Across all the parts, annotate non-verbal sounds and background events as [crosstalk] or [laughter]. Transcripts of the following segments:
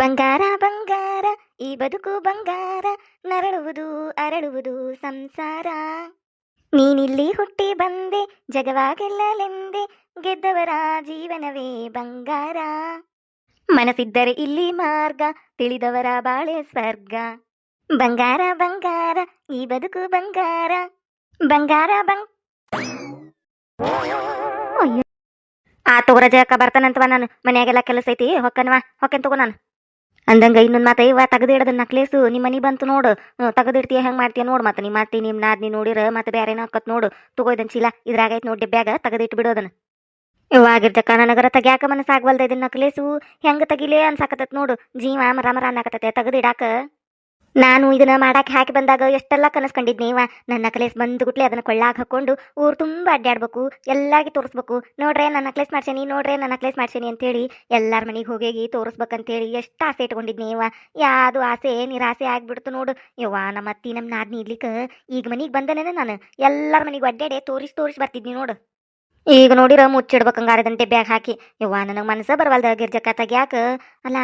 ಬಂಗಾರ ಬಂಗಾರ, ಈ ಬದುಕು ಬಂಗಾರ, ನರಳುವುದು, ಅರಳುವುದು ಸಂಸಾರ. ನೀನಿಲ್ಲಿ ಹುಟ್ಟಿ ಬಂದೆ, ಜಗವಾಗೆಲ್ಲಲೆಂದೆ, ಗೆದ್ದವರ ಜೀವನವೇ ಬಂಗಾರ. ಮನಸ್ಸಿದ್ದರೆ ಇಲ್ಲಿ ಮಾರ್ಗ, ತಿಳಿದವರ ಬಾಳೆ ಸ್ವರ್ಗ. ಬಂಗಾರ ಬಂಗಾರ, ಈ ಬದುಕು ಬಂಗಾರ. ಬಂಗಾರ, ಬಂಗ್ ಆ ತೋರ ಜಯಕ್ಕ ಬರ್ತಾನಂತವ ನಾನು, ಮನೆಯಾಗೆಲ್ಲ ಕೆಲಸ ಐತಿ ಹೊಕ್ಕನ್ವಾ, ಹೊಕ್ಕನ್ ತಗೋ ನಾನು. ಅಂದಂಗ ಇನ್ನೊಂದ್ ಮಾತ ಇವ ತೆಗೆದಿಡದ ನಕ್ಲೇಸು ನಿಮ್ಮ ಮನಿ ಬಂತು ನೋಡು. ತೆಗೆದಿಡ್ತೀಯ ಹೆಂಗ್ ಮಾಡ್ತೀಯ ನೋಡು. ಮತ್ತೆ ನಿಮ್ಮ ನಿಮ್ ನಿಮ್ಮ ನಾದ್ನಿ ನೋಡಿರ ಮತ್ತೆ ಬೇರೆನೋ ಹಾಕತ್ ನೋಡು. ತಗೋಯ್ದನ್ ಚೀಲ ಇದ್ರಾಗ ಐತ್ ನೋಡಿ ಬ್ಯಾಗ ತೆಗೆದಿಟ್ಟು ಬಿಡೋದನ್ನ. ಇವಾಗಿರ್ತಕ್ಕ ನನಗರ ತೆಗ್ಯಾಕ ಮನಸ್ಸಾಗ್ವಲ್ದ ಇದನ್ನ ನಕ್ಲೇಸು. ಹೆಂಗ್ ತೆಗಿಲೇ ಅನ್ಸಾಕತ್ತೈತೆ ನೋಡು. ಜೀವ ಮರ ಮರ ಅನ್ನಕತ್ತತೆ ತೆಗೆದಿಡಾಕ ನಾನು ಇದನ್ನ ಮಾಡಕ್ಕೆ ಹಾಕಿ ಬಂದಾಗ ಎಷ್ಟೆಲ್ಲ ಕನಸ್ಕೊಂಡಿದ್ನಿ ಇವ. ನನ್ನ ನಕ್ಲೇಸ್ ಬಂದು ಗುಟ್ಲೆ ಅದನ್ನ ಕೊಳ್ಳಾಗ ಹಾಕೊಂಡು ಊರು ತುಂಬ ಅಡ್ಡಾಡ್ಬೇಕು ಎಲ್ಲಾಗಿ ತೋರಿಸ್ಬೇಕು. ನೋಡ್ರೆ ನನ್ನ ನಕ್ಲೇಸ್ ಮಾಡ್ಸೇನಿ, ನೋಡ್ರೆ ನನ್ನ ನಕ್ಲೇಸ್ ಮಾಡ್ಸೇನಿ ಅಂತೇಳಿ ಎಲ್ಲರ ಮನೆಗೆ ಹೋಗಿ ತೋರಿಸ್ಬೇಕಂತೇಳಿ ಎಷ್ಟು ಆಸೆ ಇಟ್ಕೊಂಡಿದ್ನಿ ಇವ. ಯಾವುದು ಆಸೆ, ನಿರಾಸೆ ಆಗ್ಬಿಡ್ತು ನೋಡು. ಯವ್ವ ನಮ್ಮ ಅತ್ತಿ ನಮ್ಮ ನಾದ್ನಿ ಇಡ್ಲಿಕ್ಕ ಈಗ ಮನೆಗೆ ಬಂದನೇನ ನಾನು. ಎಲ್ಲರ ಮನೆಗೆ ಅಡ್ಡಾಡೆ ತೋರಿಸಿ ತೋರಿಸಿ ಬರ್ತಿದ್ನಿ ನೋಡು. ಈಗ ನೋಡಿರ ಮುಚ್ಚಿಡ್ಬೇಕಂಗಾರದಂತೆ ಬ್ಯಾಗ್ ಹಾಕಿ. ಯವ್ವ, ನನಗೆ ಮನಸ್ಸ ಬರವಲ್ದ ಗಿರ್ಜಕ್ಕ ತಗ್ಯಾಕ? ಅಲ್ಲ,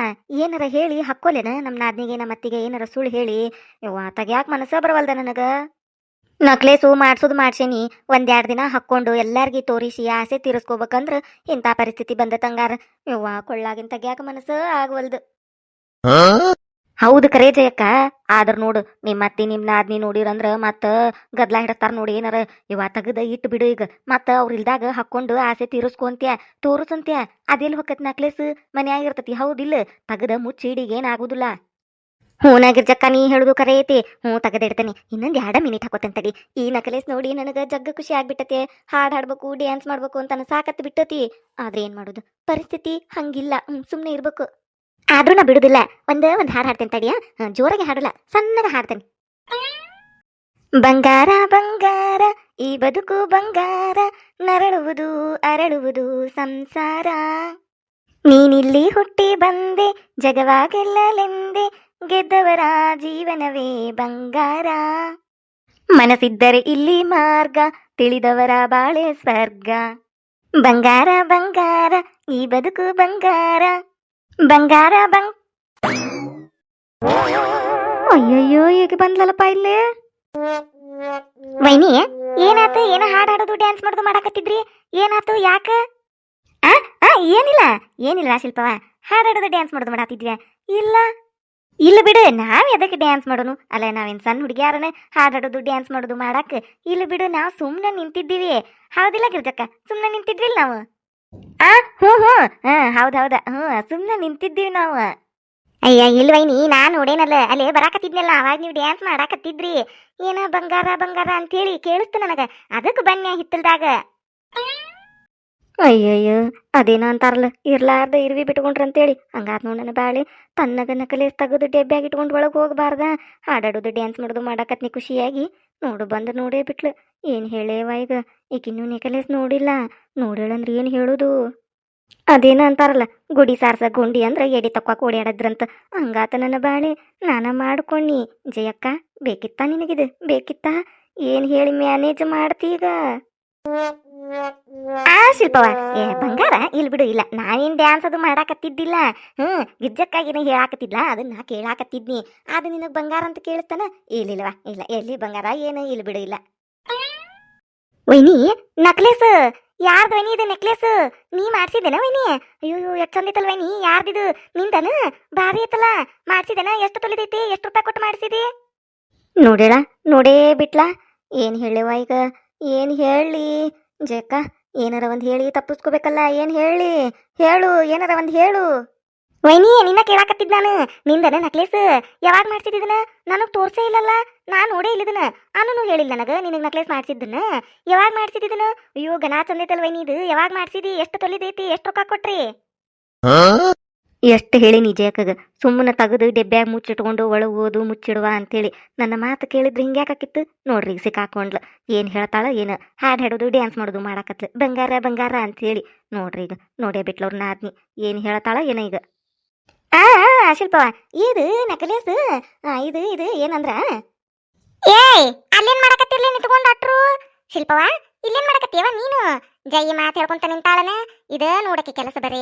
ಏನಾರ ಹೇಳಿ, ಹಾಕ್ಕೋಲೇನ? ನಮ್ಮ ನಾದ್ನಿಗೆ ನಮ್ಮ ಅತ್ತಿಗೆ ಏನಾರ ಸುಳ್ಳು ಹೇಳಿ. ಯವ್ವ, ತಗ್ಯಾಕ ಮನಸ್ಸ ಬರವಲ್ದ ನನಗ? ನಕ್ಲೇಸು ಮಾಡ್ಸೋದು ಮಾಡ್ಸೇನಿ. ಒಂದೆರಡು ದಿನ ಹಾಕ್ಕೊಂಡು ಎಲ್ಲಾರ್ಗಿ ತೋರಿಸಿ ಆಸೆ ತೀರಿಸ್ಕೋಬೇಕಂದ್ರ ಇಂಥ ಪರಿಸ್ಥಿತಿ ಬಂದ ತಂಗಾರ ಯವ್ವ, ಕೊಳ್ಳಾಗಿನ ತಗ್ಯಾಕ ಮನಸ್ಸ ಆಗವಲ್ದು. ಹೌದು ಕರೆ ಜಯಕ್ಕ. ಆದ್ರ ನೋಡು ನಿಮ್ಮ ಅತ್ತಿ ನಿಮ್ ನಾದ್ನಿ ನೋಡಿರಂದ್ರ ಮತ್ತ ಗದ್ಲ ಹಿಡತಾರ ನೋಡಿ ಏನಾರ ಇವ ತಗದ ಇಟ್ಟು ಬಿಡು ಈಗ. ಮತ್ತ ಅವ್ರ ಇಲ್ದಾಗ ಹಾಕೊಂಡು ಆಸೆ ತೀರಿಸ್ಕೊಂತ್ಯ, ತೋರಿಸಂತ್ಯ. ಅದೇಲ್ ಹೊಕ್ಕತ್ ನಕ್ಲೇಸ್? ಮನ್ಯಾಗ ಇರ್ತತಿ ಹೌದಿಲ್ಲ ತೆಗದ ಮುಚ್ಚಿಡಿಗೆ ಏನಾಗುದಿಲ್ಲ ಹೂನಾಗಿರ್ಜಕ್ಕ ನೀ ಹೇಳುದು ಕರೆ ಐತಿ. ಹ್ಞೂ ತೆಗೆದಿಡ್ತೇನೆ ಇನ್ನೊಂದು ಎರಡ ಮಿನಿಟ್ ಹಾಕೋತೇನೆ ತಡಿ. ಈ ನಕಲೇಸ್ ನೋಡಿ ನನಗೆ ಜಗ್ಗ ಖುಷಿ ಆಗ್ಬಿಟ್ಟತೆ. ಹಾಡ್ ಹಾಡ್ಬೇಕು, ಡ್ಯಾನ್ಸ್ ಮಾಡ್ಬೇಕು ಅಂತ ಸಾಕತ್ ಬಿಟ್ಟತಿ. ಆದ್ರೆ ಏನ್ ಮಾಡೋದು? ಪರಿಸ್ಥಿತಿ ಹಂಗಿಲ್ಲ. ಹ್ಞೂ ಸುಮ್ಮನೆ ಇರ್ಬೇಕು. ಆದ್ರೂ ನಾ ಬಿಡುದಿಲ್ಲ. ಒಂದೇ, ಒಂದು ಹಾಡು ಹಾಡ್ತೇನೆ ತಡಿಯ. ಜೋರಾಗಿ ಹಾಡಲ್ಲ, ಸಣ್ಣಗೆ ಹಾಡ್ತೇನೆ. ಬಂಗಾರ ಬಂಗಾರ, ಈ ಬದುಕು ಬಂಗಾರ, ನರಳುವುದು, ಅರಳುವುದು ಸಂಸಾರ. ನೀನಿಲ್ಲಿ ಹುಟ್ಟಿ ಬಂದೆ, ಜಗವಾಗೆಲ್ಲಲೆಂದೆ, ಗೆದ್ದವರ ಜೀವನವೇ ಬಂಗಾರ. ಮನಸ್ಸಿದ್ದರೆ ಇಲ್ಲಿ ಮಾರ್ಗ, ತಿಳಿದವರ ಬಾಳೆ ಸ್ವರ್ಗ. ಬಂಗಾರ ಬಂಗಾರ, ಈ ಬದುಕು ಬಂಗಾರ. ಬಂಗಾರ, ಬಂಗ್ ಅಯ್ಯಯ್ಯೋ ಈಗ ಬಂದ್ಲಲ್ಲಪ್ಪ ಇಲ್ಲಿ? ವೈನಿ, ಏನಾತು? ಏನ ಹಾಡ್ ಹಾಡೋದು ಡ್ಯಾನ್ಸ್ ಮಾಡೋದು ಮಾಡಾಕತ್ತಿದ್ರಿ? ಏನಾತು? ಯಾಕ? ಆ ಆ, ಏನಿಲ್ಲ. ಏನಿಲ್ಲ ಶಿಲ್ಪವ ಹಾಡಾಡೋದು ಡ್ಯಾನ್ಸ್ ಮಾಡೋದು ಮಾಡಾತಿದ್ವಿ. ಇಲ್ಲ. ಇಲ್ಲ ಬಿಡು, ನಾವ್ ಎದಕ್ಕೆ ಡ್ಯಾನ್ಸ್ ಮಾಡೋನು? ಅಲ್ಲ, ನಾವೇನ್ ಸಣ್ಣ ಹುಡುಗಿಯಾರನ ಹಾಡಾಡೋದು ಡ್ಯಾನ್ಸ್ ಮಾಡೋದು ಮಾಡಕ್? ಇಲ್ಲ ಬಿಡು, ನಾವು ಸುಮ್ಮನೆ ನಿಂತಿದ್ದೀವಿ. ಹೌದಿಲ್ಲ ಗಿರ್ಜಕ್ಕ? ಸುಮ್ನೆ ನಿಂತಿದ್ವಿಲ್ ನಾವು? ಆ ಹ್ಞೂ ಹ್ಞೂ ಹಾ, ಹೌದು, ಹೌದ. ಹ್ಞೂ ಸುಮ್ನೆ ನಿಂತಿದ್ದೀವಿ ನಾವು. ಅಯ್ಯ ಇಲ್ವೈನಿ ನಾನು ನೋಡೇನಲ್ಲ. ಅಲ್ಲೇ ಬರಾಕತ್ತಿದ್ನಲ್ಲ, ಅವಾಗ ನೀವು ಡ್ಯಾನ್ಸ್ ಮಾಡಾಕತ್ತಿದ್ರಿ. ಏನ ಬಂಗಾರ ಬಂಗಾರ ಅಂತೇಳಿ ಕೇಳಿಸ್ತು ನನಗೆ. ಅದಕ್ಕೆ ಬನ್ನಿ ಹಿತ್ತಲ್ದಾಗ. ಅಯ್ಯಯ್ಯೋ, ಅದೇನೋ ಅಂತಾರಲ್ಲ, ಇರ್ಲಾರ್ದ ಇರ್ವಿ ಬಿಟ್ಕೊಂಡ್ರ ಅಂತೇಳಿ. ಹಂಗಾದ್ ನೋಡ್ ನನ್ನ ಬಾಳೆ ತನ್ನಗ ತಗದು ಡಬ್ಬ್ಯಾಗ ಇಟ್ಕೊಂಡ್ ಇಟ್ಕೊಂಡು ಒಳಗೆ ಹೋಗ್ಬಾರ್ದ. ಹಾಡಾಡೋದು ಡ್ಯಾನ್ಸ್ ಮಾಡೋದು ಮಾಡಾಕತ್ನಿ ಖುಷಿಯಾಗಿ. ನೋಡು ಬಂದು ನೋಡೇ ಬಿಟ್ಲು. ಏನು ಹೇಳೇವ ಈಗ? ಈಗಿನ್ನೂ ನೆಕಲೇಸ್ ನೋಡಿಲ್ಲ. ನೋಡೇಳಂದ್ರೆ ಏನು ಹೇಳೋದು? ಅದೇನ ಅಂತಾರಲ್ಲ, ಗುಡಿ ಸಾರ್ಸ ಗುಂಡಿ ಅಂದ್ರೆ ಎಡಿ ತಕ್ಕೊಕ್ ಓಡಾಡದ್ರಂತ ಹಂಗಾತ ನನ್ನ ಬಾಳೆ, ನಾನ ಮಾಡ್ಕೊಂಡಿ ಜಯಕ್ಕ, ಬೇಕಿತ್ತಾ ನಿನಗಿದು? ಬೇಕಿತ್ತಾ? ಏನು ಹೇಳಿ ಮ್ಯಾನೇಜ್ ಮಾಡ್ತೀಗ ಆ ಶಿಲ್ಪವ ಏ ಬಂಗಾರ, ಇಲ್ ಬಿಡು, ಇಲ್ಲ ನಾನೇನ್ ಡ್ಯಾನ್ಸ್ ಅದು ಮಾಡಾಕತ್ತಿದ್ದಿಲ್ಲ. ಹ್ಮ್ ಗಿಜ್ಜಕ್ಕಾಗಿನ ಹೇಳಾಕತ್ತಿದ್ಲ, ಅದನ್ನ ಕೇಳಾಕತ್ತಿದ್ನಿ. ಅದು ನಿನಗ್ ಬಂಗಾರ ಅಂತ ಕೇಳ್ತಾನ ಇಲ್ಲಿಲ್ವಾ ಇಲ್ಲ, ಎಲ್ಲಿ ಬಂಗಾರ, ಏನು, ಇಲ್ ಬಿಡು, ಇಲ್ಲ. ವೈನಿ ನಕ್ಲೇಸ್ ಯಾರ್ದು ವೈನಿ ಇದು ನೆಕ್ಲೆಸ್ ನೀ ಮಾಡ್ಸಿದೇನ ವೈನಿ? ಅಯ್ಯೋ ಎಷ್ಟು ಚಂದ ಐತಲ್ ವೈನಿ ಯಾರ್ದಿದು ನಿಂದನ? ಭಾರಿ ಐತಲ್ಲ ಮಾಡ್ಸಿದೇನ ಎಷ್ಟು ತೊಲಿದೈತಿ? ಎಷ್ಟು ರೂಪಾಯಿ ಕೊಟ್ಟು ಮಾಡ್ಸಿದಿ? ನೋಡೇಳ ನೋಡೇ ಬಿಟ್ಲಾ. ಏನ್ ಹೇಳಿವ ಈಗ? ಏನ್ ಹೇಳಿ ಜೇಕ, ಏನಾರ ಒಂದ್ ಹೇಳಿ ತಪ್ಪಿಸ್ಕೋಬೇಕಲ್ಲ, ಏನ್ ಹೇಳಿ? ಹೇಳು, ಏನಾರ ಒಂದ್ ಹೇಳು. ವೈನಿ, ನಿನ್ನ ಕೇಳಾಕತ್ತಿದ್ ನಾನು. ನಿಂದನ ನಕ್ಲೇಸ್ ಯಾವಾಗ ಮಾಡ್ಸಿದಿದನ ನನಗ್ ತೋರ್ಸೇ ಇಲ್ಲಲ್ಲ. ನಾನು ನೋಡೇ ಇಲ್ಲದನ ಅನ್ನೂ ಹೇಳಿಲ್ಲ ನನಗ ನಿನಗ್ ನಕ್ಲೇಸ್ ಮಾಡ್ಸಿದ್ದನ ಯಾವಾಗ ಮಾಡ್ಸಿದಿದನ ಅಯ್ಯೋ ಗನಾ ಚಂದೈತಲ್ ವೈನಿ ಇದು. ಯಾವಾಗ ಮಾಡ್ಸಿದಿ ಎಷ್ಟು ತೊಲಿದೈತಿ? ಎಷ್ಟು ರೊಕ್ಕ ಕೊಟ್ರಿ? ಎಷ್ಟು ಹೇಳಿ ನಿಜಕ್ಕಗ ಸುಮ್ಮನೆ ತೆಗೆದು ಡೆಬ್ಬ್ಯಾಗ ಮುಚ್ಚಿಟ್ಕೊಂಡು ಒಳಗೆ ಓದು, ಮುಚ್ಚಿಡುವ ಅಂತೇಳಿ. ನನ್ನ ಮಾತು ಕೇಳಿದ್ರೆ ಹಿಂಗ್ಯಾಕಾಕಿತ್ತು ನೋಡ್ರಿ ಈಗ ಸಿಕ್ಕಾಕೊಂಡ್ಲ ಏನು ಹೇಳ್ತಾಳ, ಏನು? ಹಾಡು ಹಾಡೋದು ಡ್ಯಾನ್ಸ್ ಮಾಡೋದು ಮಾಡಾಕತ್ಲ. ಬಂಗಾರ ಬಂಗಾರ ಅಂತೇಳಿ. ನೋಡ್ರಿ ಈಗ, ನೋಡೇ ಬಿಟ್ಲವ್ರ ನಾದ್ನಿ ಏನು ಹೇಳ್ತಾಳ, ಏನ ಈಗ? ಆ ಶಿಲ್ಪವ ಇದು ನಕಲೇಸ್. ಇದು ಇದು, ಏನಂದ್ರ? ಏಯ್, ಅಲ್ಲೇನ್ ಮಾಡಕತ್ತಿರ್ಲಿ ನಿಂತ್ಕೊಂಡು ಅಟ್ರು? ಶಿಲ್ಪವ ಇಲ್ಲೇನ್ ಮಾಡಕತ್ತೀವ ನೀನು? ಜೈ ಮಾತ್ ಹೇಳ್ಕೊಂತ ನಿಂತಾಳನ? ಇದ ನೋಡಕ್ಕೆ ಕೆಲಸ ಬರೀ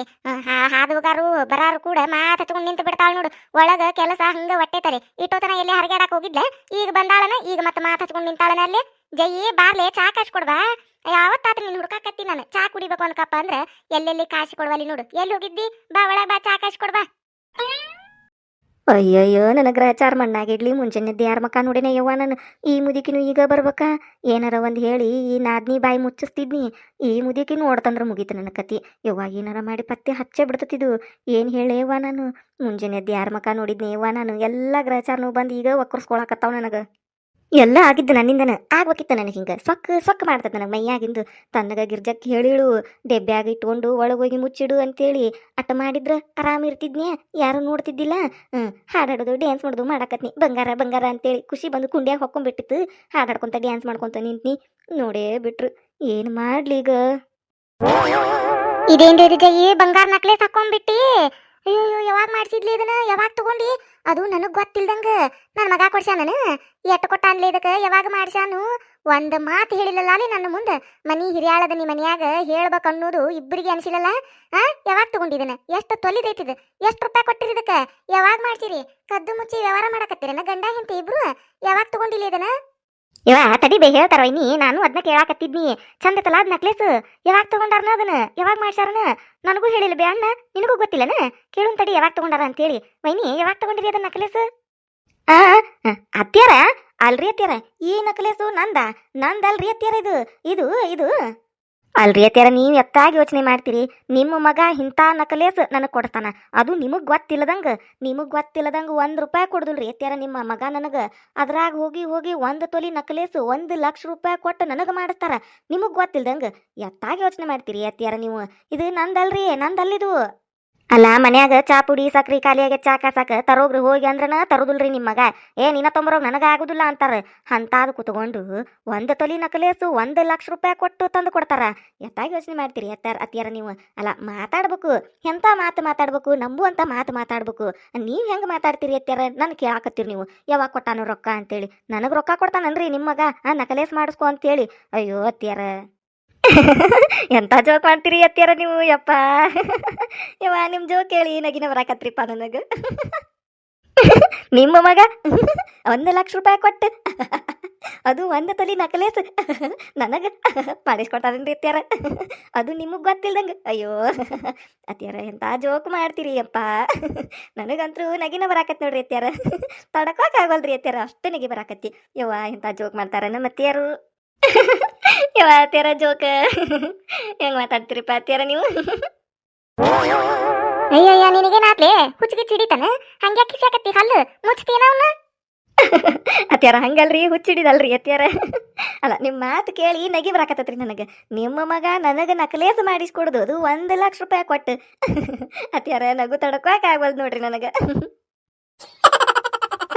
ಹಾದುಗಾರು ಬರಾರು ಕೂಡ ಮಾತ್ ಹಚ್ಕೊಂಡ್ ನಿಂತು ಬಿಡ್ತಾಳ ನೋಡು. ಒಳಗ ಕೆಲಸ ಹಂಗ ಹೊಟ್ಟೆತಾರೆ ಇಟ್ಟೋತನ ಎಲ್ಲಿ ಹರಗಾಡಕ್ ಹೋಗಿದ್ಲ? ಈಗ ಬಂದಾಳನ? ಈಗ ಮತ್ತೆ ಮಾತ್ ಹಚ್ಕೊಂಡು ನಿಂತಾಳನ ಅಲ್ಲಿ? ಜೈ, ಬಾರ್ಲೆ, ಚಾ ಬಾ ಯಾವತ್ತಾತ್ರ ನೀನು ಹುಡ್ಕಾಕತ್ತಿ ನಾನು. ಚಾ ಕುಡಿಬೇಕು ಅನ್ಕಪ್ಪ ಅಂದ್ರ ಎಲ್ಲೆಲ್ಲಿ ಕಾಶ್ ಕೊಡ್ವಲ್ಲಿ ನೋಡು. ಎಲ್ಲಿ ಹೋಗಿದ್ದಿ? ಬಾ ಒಳಗ್ ಬಾ, ಚಾ ಕಾಸ್ಕೊಡ್ಬಾ ಅಯ್ಯಯ್ಯೋ, ನನ್ನ ಗ್ರಹಚಾರ ಮಣ್ಣಾಗಿಡ್ಲಿ, ಮುಂಜಾನೆದ್ದು ಯಾರ ಮಕ್ಕ ನೋಡಿನ ಯವ್ವ ನಾನು? ಈ ಮುದಿಕಿನೂ ಈಗ ಬರ್ಬೇಕಾ? ಏನಾರ ಒಂದು ಹೇಳಿ, ಈ ನಾದ್ನಿ ಬಾಯಿ ಮುಚ್ಚಿಸ್ತಿದ್ನಿ. ಈ ಮುದಿಕಿನ ನೋಡ್ತಂದ್ರೆ ಮುಗೀತು ನನ್ನ ಕತಿ. ಯವ್ವ, ಏನಾರ ಮಾಡಿ ಪತ್ತೆ ಹಚ್ಚೆ ಬಿಡ್ತತಿದ್ದು ಏನು ಹೇಳೇವ ನಾನು? ಮುಂಜಾನೆದ್ದು ಯಾರ ಮಕ್ಕ ನೋಡಿದ್ನಿ ಯವ್ವ ನಾನು? ಎಲ್ಲ ಗ್ರಹಚಾರನು ಬಂದು ಈಗ ಒಕ್ಕರ್ಸ್ಕೊಳಕತ್ತಾವ ನನಗೆ. ಎಲ್ಲ ಆಗಿದ್ದು ನನ್ನಿಂದನ ಆಗ್ಬೇಕಿತ್ತು ನನಗೆ ಹಿಂಗೆ. ಸೊಕ್ಕ ಸೊಕ್ಕ ಮಾಡ್ತದ ನನಗೆ ಮೈಯಾಗಿಂದು. ತನ್ನಗ ಗಿರ್ಜಕ್ಕೆ ಹೇಳಿಳು ಡೆಬ್ಬ್ಯಾಗ ಇಟ್ಕೊಂಡು ಒಳಗೋಗಿ ಮುಚ್ಚಿಡು ಅಂತೇಳಿ. ಅಟ ಮಾಡಿದ್ರ ಆರಾಮ್ ಇರ್ತಿದ್ನ್ಯಾ? ಯಾರು ನೋಡ್ತಿದ್ದಿಲ್ಲ? ಹಾಡಾಡೋದು ಡ್ಯಾನ್ಸ್ ಮಾಡೋದು ಮಾಡಕತ್ನಿ. ಬಂಗಾರ ಬಂಗಾರ ಅಂತೇಳಿ ಖುಷಿ ಬಂದು ಕುಂಡ್ಯಾಗ ಹೊಕ್ಕೊಂಡ್ಬಿಟ್ಟಿತ್ತು ಹಾಡಾಡ್ಕೊಂತ ಡ್ಯಾನ್ಸ್ ಮಾಡ್ಕೊಂತ ನಿಂತ್ನಿ. ನೋಡೇ ಬಿಟ್ರು. ಏನು ಮಾಡ್ಲಿ ಈಗ? ಇದೇನ್ರಿ ಇದು ಜೈ ಬಂಗಾರ ನಕ್ಲೇಸ್ ಹಾಕೊಂಡ್ಬಿಟ್ಟಿ ಅಯ್ಯೋ ಯಾವಾಗ ಮಾಡ್ಸಿದ್ಲಿ ಇದನ್ನ? ಯಾವಾಗ ತಗೊಂಡಿ ಅದು ನನಗೆ ಗೊತ್ತಿಲ್ದಂಗ. ನನ್ನ ಮಗ ಕೊಡ್ಸ್ಯಾನ ಎಟ್ಟು ಕೊಟ್ಟ ಅನ್ಲಿ ಇದಕ್ಕೆ? ಯಾವಾಗ ಮಾಡ್ಸ್ಯಾನು? ಒಂದ್ ಮಾತು ಹೇಳಿಲ್ಲಲ್ಲ ನನ್ನ ಮುಂದೆ. ಮನಿ ಹಿರಿಯಾಳದ ನೀ ಮನ್ಯಾಗ ಹೇಳ್ಬೇಕು ಅನ್ನೋದು ಇಬ್ಬರಿಗೆ ಅನ್ಸಿಲ್ಲಲ್ಲ? ಆ? ಯಾವಾಗ ತಗೊಂಡಿದನ ಎಷ್ಟು ತೊಲಿದೈತಿದ? ಎಷ್ಟು ರೂಪಾಯಿ ಕೊಟ್ಟಿರಿ ಇದಕ್ಕೆ? ಯಾವಾಗ ಮಾಡ್ಸಿರಿ? ಕದ್ದು ಮುಚ್ಚಿ ವ್ಯವಹಾರ ಮಾಡಕತ್ತೀರನ ಗಂಡ ಹೆಂಡತಿ ಇಬ್ರು? ಯಾವಾಗ ತಗೊಂಡಿಲ್ಲ ಇದನ್ನ? ಇವ ತಡಿ ಬೇ, ಹೇಳ್ತಾರ ಇನ್ನಿ ನಾನು ಅದನ್ನ ಕೇಳಾಕತ್ತಿದ್ನಿ. ಚಂದ ತಲಾ ಅದ್ ನಕ್ಲೇಸ್ ಯಾವಾಗ ತಗೊಂಡಾರನ ಅದನ್ನ? ಯಾವಾಗ ಮಾಡ್ಸಾರನ ನನಗೂ ಹೇಳಿಲ್ಲ ಬೇ ಅಣ್ಣ, ನಿನಗೂ ಗೊತ್ತಿಲ್ಲನ? ಕೇಳುನ್ ತಡಿ ಯಾವಾಗ ತಗೊಂಡಾರ ಅಂತೇಳಿ. ವೈನಿ, ಯಾವಾಗ ತಗೊಂಡಿರಿ ಅದನ್ನ ನಕ್ಲೇಸ್ ಆ ಅತ್ಯಾರ ಅಲ್ರಿ ಅತ್ಯಾರ ಈ ನಕ್ಲೇಸು ನಂದ? ನಂದಲ್ರಿ ಅತ್ಯಾರ ಇದು? ಇದು ಇದು? ಅಲ್ರಿ ಅತ್ಯಾರ ನೀವು ಎತ್ತಾಗಿ ಯೋಚನೆ ಮಾಡ್ತೀರಿ. ನಿಮ್ಮ ಮಗ ಇಂಥ ನಕಲೇಸ್ ನನಗೆ ಕೊಡ್ತಾನ. ಅದು ನಿಮಗೆ ಗೊತ್ತಿಲ್ಲದಂಗ ನಿಮಗೆ ಗೊತ್ತಿಲ್ಲದಂಗ ಒಂದು ರೂಪಾಯಿ ಕೊಡುದಿಲ್ರಿ ಅತ್ಯಾರ ನಿಮ್ಮ ಮಗ ನನಗೆ. ಅದ್ರಾಗ ಹೋಗಿ ಹೋಗಿ ಒಂದು ತೊಲಿ ನಕಲೇಸು ಒಂದು ಲಕ್ಷ ರೂಪಾಯಿ ಕೊಟ್ಟು ನನಗೆ ಮಾಡಿಸ್ತಾರ. ನಿಮಗೆ ಗೊತ್ತಿಲ್ದಂಗ ಎತ್ತಾಗಿ ಯೋಚನೆ ಮಾಡ್ತೀರಿ ಅತ್ಯಾರ ನೀವು. ಇದು ನಂದಲ್ರಿ, ನಂದಲ್ಲಿದು. ಅಲ್ಲ ಮನ್ಯಾಗ ಚಾ ಪುಡಿ, ಸಕ್ರಿ ಖಾಲಿಯಾಗೆ ಚಾ ಕಾಸಾಕ ತರೋಗ್ರಿ ಹೋಗಿ ಅಂದ್ರನ ತರೋದಿಲ್ರಿ ನಿಮ್ಮ ಮಗ ಏ, ನಿನ್ನ ತೊಂಬರೋಗ್ ನನಗೆ ಆಗುದಿಲ್ಲ ಅಂತಾರ. ಅಂತಾದ ಕುತ್ಕೊಂಡು ಒಂದು ತೊಲಿ ನಕಲೇಸು ಒಂದು ಲಕ್ಷ ರೂಪಾಯಿ ಕೊಟ್ಟು ತಂದು ಕೊಡ್ತಾರ. ಎತ್ತಾಗ ಯೋಚನೆ ಮಾಡ್ತೀರಿ ಎತ್ತಾರ, ಅತ್ತಿಯಾರ ನೀವು? ಅಲ್ಲ ಮಾತಾಡ್ಬೇಕು. ಎಂತ ಮಾತು ಮಾತಾಡ್ಬೇಕು? ನಂಬುವಂತ ಮಾತು ಮಾತಾಡ್ಬೇಕು. ನೀವು ಹೆಂಗೆ ಮಾತಾಡ್ತೀರಿ ಎತ್ತಾರ ನನ್ ಕೇಳಾಕತ್ತೀರಿ ನೀವು. ಯಾವಾಗ ಕೊಟ್ಟಾನು ರೊಕ್ಕ ಅಂತೇಳಿ. ನನಗೆ ರೊಕ್ಕ ಕೊಡ್ತಾನನ್ರಿ ನಿಮ್ಮ ಮಗ ನಕಲೇಸ್ ಮಾಡಿಸ್ಕೊ ಅಂತೇಳಿ. ಅಯ್ಯೋ ಅತ್ಯಾರ ಎಂತ ಜೋಕ್ ಮಾಡ್ತೀರಿ ಅತ್ಯಾರ ನೀವು, ಯಪ್ಪ? ಯವ್ವ, ನಿಮ್ ಜೋಕ್ ಕೇಳಿ ನಗಿನ ಬರಾಕತ್ರಿಪ್ಪ ನನಗೆ. ನಿಮ್ಮ ಮಗ ಒಂದು ಲಕ್ಷ ರೂಪಾಯಿ ಕೊಟ್ಟು, ಅದು ಒಂದು ತೊಲಿ ನಕಲೇಸ್ ನನಗ ಮಾಡಿಸ್ಕೊಟ್ಟಾರನ್ರಿ ಅತ್ಯಾರ ಅದು ನಿಮಗ್ ಗೊತ್ತಿಲ್ದಂಗ. ಅಯ್ಯೋ ಅತ್ಯಾರ ಎಂತ ಜೋಕ್ ಮಾಡ್ತೀರಿ ಅಪ್ಪ ನನಗಂತೂ ನಗಿನ ಬರಾಕತ್ ನೋಡ್ರಿ ಅತ್ಯಾರ ಆಗಲ್ರಿ ಅತ್ಯಾರ ಅಷ್ಟು ನಗಿ ಬರಾಕತ್ತಿ ಯವ್ವ, ಎಂತ ಜೋಕ್ ಮಾಡ್ತಾರ ನಮ್ಮ ಅತ್ಯಾರು ಯವ್ವ ಅತ್ಯಾರ ಜೋಕ್ ಹೆಂಗ್ ಮಾತಾಡ್ತೀರಿಪ್ಪ ಅತ್ಯಾರ ನೀವು ಅಯ್ಯಯ್ಯ ನಿನಗೇನಾತ್ಲೆ ಹುಚ್ಚಿಗೆ ಚಿಡಿತಾನ? ಹಂಗ್ಯಾಕೆ ಕಿಸಾಕತ್ತಿ ಹಲ್ಲು? ಮುಚ್ತೀನ ಅವನ್ನ ಅತ್ಯಾರ ಹಂಗಲ್ರಿ ಹುಚ್ಚಿಡಿದಲ್ರಿ ಅತ್ಯಾರ [laughs] ಅಲ್ಲ ನಿಮ್ಮ ಮಾತು ಕೇಳಿ ನಗಿ ಬರಾಕತ್ತತ್ರಿ ನನಗೆ. ನಿಮ್ಮ ಮಗ ನನಗೆ ನಕಲೇಸ್ ಮಾಡಿಸ್ಕೊಡುದು ಅದು ಒಂದು ಲಕ್ಷ ರೂಪಾಯಿ ಕೊಟ್ಟು. [laughs] ಅತ್ಯಾರ ನಗು ತಡ್ಕೋಕ್ ಆಗ್ಬಲ್ದು ನೋಡ್ರಿ ನನಗೆ. [laughs]